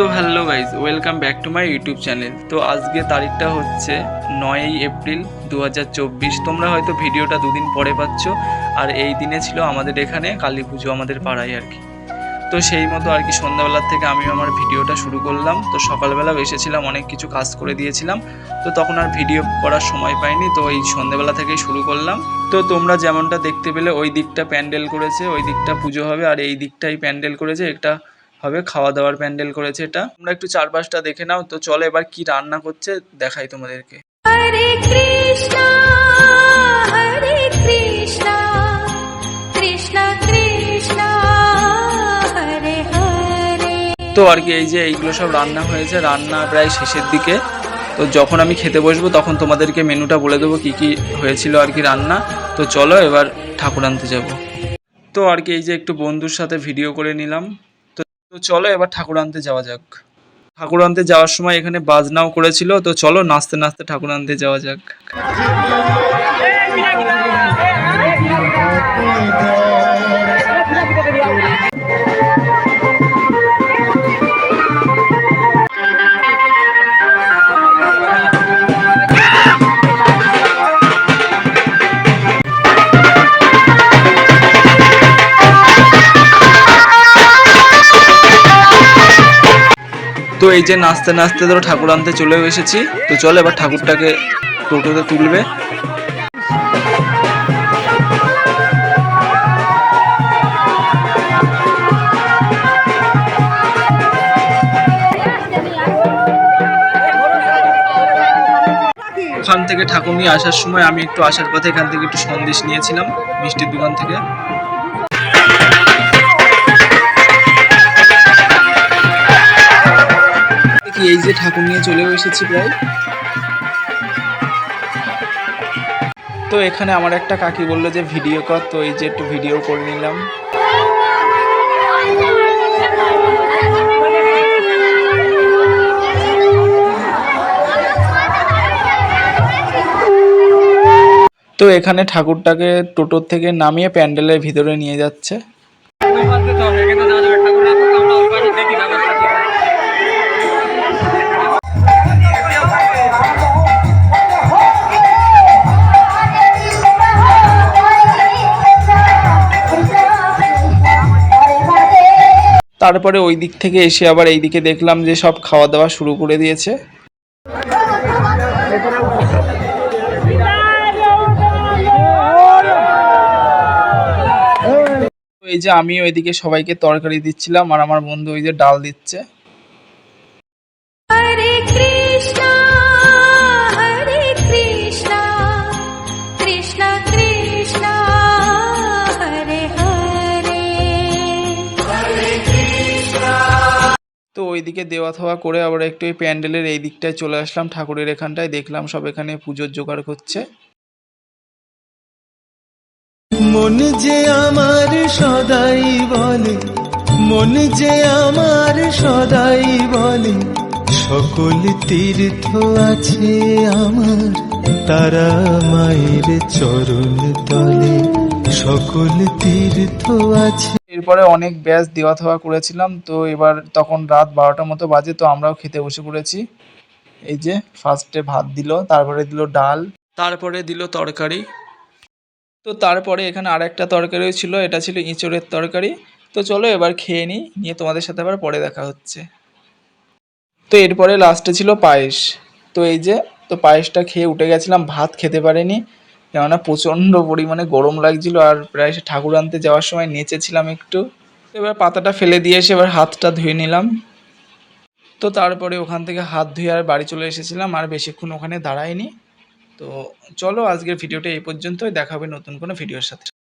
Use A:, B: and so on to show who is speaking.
A: তো hello guys welcome back to my YouTube channel তো আজকে তারিখটা হচ্ছে নয়ই এপ্রিল দু হাজার চব্বিশ। তোমরা হয়তো ভিডিওটা দুদিন পরে পাচ্ছ, আর এই দিনে ছিল আমাদের এখানে কালী পুজো আমাদের পাড়ায় আর কি। তো সেই মতো আর কি সন্ধ্যাবেলার থেকে আমি আমার ভিডিওটা শুরু করলাম। তো সকালবেলাও এসেছিলাম অনেক কিছু কাজ করে দিয়েছিলাম। তো তখন আর ভিডিও করার সময় পাইনি, তো এই সন্ধ্যাবেলা থেকেই শুরু করলাম। তো তোমরা যেমনটা দেখতে পেলে, ওই দিকটা প্যান্ডেল করেছে, ওই দিকটা পুজো হবে, আর এই দিকটাই প্যান্ডেল করেছে। এটা হবে খাওয়া দাওয়ার প্যান্ডেল করেছে এটা। তোমরা একটু চারপাশটা দেখে নাও তো চলো এবার কি রান্না করছে দেখাই তোমাদেরকে। তো আর কি এই যে এইগুলো সব রান্না হয়েছে রান্না প্রায় শেষের দিকে। তো যখন আমি খেতে বসবো তখন তোমাদেরকে মেনুটা বলে দেবো কি কি হয়েছিল আর কি রান্না। তো চলো এবার ঠাকুর আনতে যাব। তো আর কি এই যে একটু বন্ধুর সাথে ভিডিও করে নিলাম। তো চলো এবার ঠাকুর আনতে যাওয়া যাক। ঠাকুর আনতে যাওয়ার সময় এখানে বাজনাও করেছিল, তো চলো নাচতে নাচতে ঠাকুর আনতে যাওয়া যাক। তো এই যে নাচতে নাচতে ধরো ঠাকুর আনতে চলেও এসেছি। তো চলো এবার ঠাকুরটাকে টোটোতে তুলবে। ওখান থেকে ঠাকুর নিয়ে আসার সময় আমি একটু আসার পথে এখান থেকে একটু সন্দেশ নিয়েছিলাম, মিষ্টির দোকান থেকে। এই যে ঠাকুর নিয়ে চলেও এসেছি প্রায়। তো এখানে আমার একটা কাকি বলল যে, ভিডিও কর। তো এই যে একটু ভিডিও করে নিলাম। তো এখানে ঠাকুরটাকে টোটোর থেকে নামিয়ে প্যান্ডেলের ভিতরে নিয়ে যাচ্ছে। তারপরে ওই দিক থেকে এসে আবার এই দিকে দেখলাম যে সব খাওয়া দাওয়া শুরু করে দিয়েছে। এই যে আমি ওইদিকে সবাইকে তরকারি দিচ্ছিলাম আর আমার বন্ধু ওই যে ডাল দিচ্ছে। তো ওইদিকে দেওয়া থাওয়া করে আবার একটু এই প্যান্ডেলের এই দিকটায় চলে আসলাম, ঠাকুরের এখানটায়। দেখলাম সব এখানে পুজোর জোগাড় করছে।
B: মন যে আমার সদাই বলে, মন যে আমার সদাই বলে, সকল তীর্থ আছে আমার। তারা মায়ের চরণ তলে, সকল তীর্থ আছে
A: এরপরে অনেক ব্যাচ দেওয়া থাওয়া করেছিলাম, তো এবার তখন রাত বারোটার মতো বাজে, তো আমরাও খেতে বসে পড়েছি। এই যে ফার্স্টে ভাত দিল, তারপরে দিল ডাল। তারপরে দিল তরকারি। তো তারপরে এখানে আর একটা তরকারিও ছিল, এটা ছিল ইঁচড়ের তরকারি। তো চলো এবার খেয়ে নিই, নিয়ে তোমাদের সাথে আবার পরে দেখা হচ্ছে। তো এরপরে লাস্টে ছিল পায়েস। তো এই যে, তো পায়েসটা খেয়ে উঠে গেছিলাম, ভাত খেতে পারিনি। কেননা প্রচণ্ড পরিমাণে গরম লাগছিল আর প্রায় ঠাকুর আনতে যাওয়ার সময় নেচেছিলাম একটু। এবার পাতাটা ফেলে দিয়ে এসে এবার হাতটা ধুয়ে নিলাম। তো তারপরে ওখান থেকে হাত ধুয়ে আর বাড়ি চলে এসেছিলাম, আর বেশিক্ষণ ওখানে দাঁড়ায়নি তো চলো আজকের ভিডিওটা এই পর্যন্তই, দেখাবে নতুন কোনো ভিডিওর সাথে।